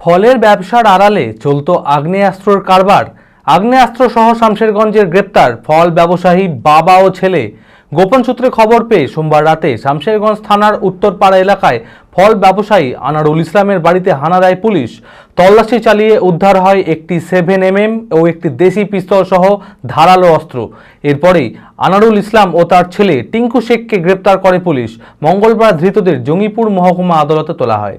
ফলের ব্যবসার আড়ালে চলত আগ্নেয়াস্ত্রর কারবার। আগ্নেয়াস্ত্র সহ শামশেরগঞ্জের গ্রেপ্তার ফল ব্যবসায়ী বাবা ও ছেলে। গোপন সূত্রে খবর পেয়ে সোমবার রাতে শামশেরগঞ্জ থানার উত্তরপাড়া এলাকায় ফল ব্যবসায়ী আনারুল ইসলামের বাড়িতে হানা দেয় পুলিশ। তল্লাশি চালিয়ে উদ্ধার হয় একটি সেভেন এমএম ও একটি দেশি পিস্তল সহ ধারালো অস্ত্র। এরপরেই আনারুল ইসলাম ও তার ছেলে টিঙ্কু শেখকে গ্রেপ্তার করে পুলিশ। মঙ্গলবার ধৃতদের জঙ্গিপুর মহকুমা আদালতে তোলা হয়।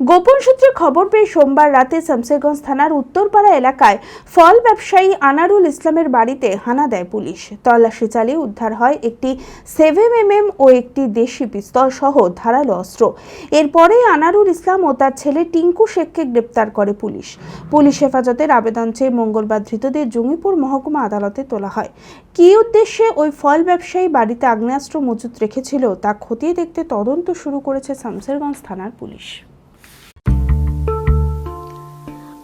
গোপন সূত্রে খবর পেয়ে সোমবার রাতে শামসেরগঞ্জ থানার উত্তরপাড়া এলাকায় ফল ব্যবসায়ী আনারুল ইসলামের বাড়িতে হানা দেয় পুলিশ। তল্লাশি চালিয়ে উদ্ধার হয় একটি সেভেন এমএম ও একটি দেশি পিস্তল সহ ধারালো অস্ত্র। এরপরেই আনারুল ইসলাম ও তার ছেলে টিঙ্কু শেখকে গ্রেপ্তার করে পুলিশ। পুলিশ হেফাজতের আবেদন চেয়ে মঙ্গলবার ধৃতদের জঙ্গিপুর মহকুমা আদালতে তোলা হয়। কী উদ্দেশ্যে ওই ফল ব্যবসায়ী বাড়িতে আগ্নেয়াস্ত্র মজুত রেখেছিল তা খতিয়ে দেখতে তদন্ত শুরু করেছে শামসেরগঞ্জ থানার পুলিশ।